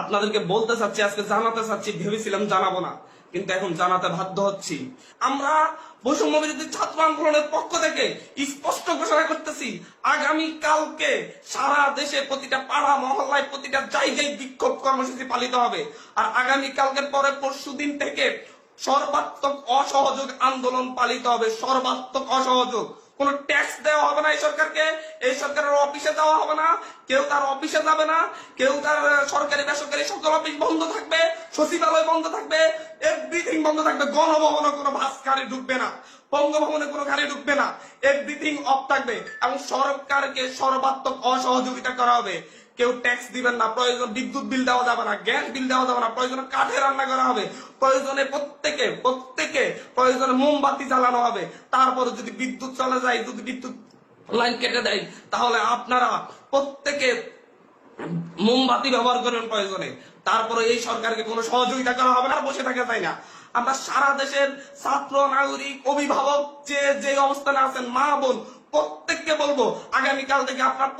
আপনাদেরকে বলতে চাচ্ছি, আজকে জানাতে চাচ্ছি, ভেবেছিলাম জানাব না, কিন্তু এখন জানাতে বাধ্য হচ্ছি। আমরা ছাত্র আন্দোলনের পক্ষ থেকে স্পষ্ট ঘোষণা করতেছি, আগামী কালকে সারা দেশে প্রতিটা পাড়া, মহল্লায় প্রতিটা জায়গায় বিক্ষোভ কর্মসূচি পালিত হবে। আর আগামী কালকের পরে পরশু দিন থেকে সর্বাত্মক অসহযোগ আন্দোলন পালিত হবে, সর্বাত্মক অসহযোগ। কোন ট্যাক্স দেওয়া হবে না এই সরকারকে, এই সরকারের অফিসে দেওয়া হবে না, কেউ তার অফিসে যাবে না, কেউ তার সরকারি, বেসরকারি সকল অফিস বন্ধ থাকবে, সচিবালয় বন্ধ থাকবে এভরিথিং বন্ধ থাকবে, গণভবনে কোনো বাস গাড়ি ঢুকবে না, বঙ্গভবনে কোনো গাড়ি ঢুকবে না এভরিথিং অফ থাকবে এবং সরকারকে সর্বাত্মক অসহযোগিতা করা হবে। কেউ ট্যাক্স দিবেন না, প্রয়োজন বিদ্যুৎ বিল দেওয়া যাবে না গ্যাস বিল দেওয়া যাবে না, প্রয়োজনে কাঠে রান্না করা হবে, প্রয়োজনে প্রত্যেকে প্রত্যেকে প্রয়োজনে মোমবাতি জ্বালানো হবে। তারপরে যদি বিদ্যুৎ চলে যায়, যদি বিদ্যুৎ লাইন কেটে দেয়, তাহলে আপনারা প্রত্যেকে মোমবাতি ব্যবহার করবেন প্রয়োজনে। তারপরে এই সরকারকে কোনো সহযোগিতা করা হবে না বসে থাকা যায় না। আমরা সারা দেশের ছাত্র, নাগরিক, অভিভাবক যে যে অবস্থানে আছেন, মা, বোন, প্রত্যেককে বলব, আগামীকাল থেকে আপনার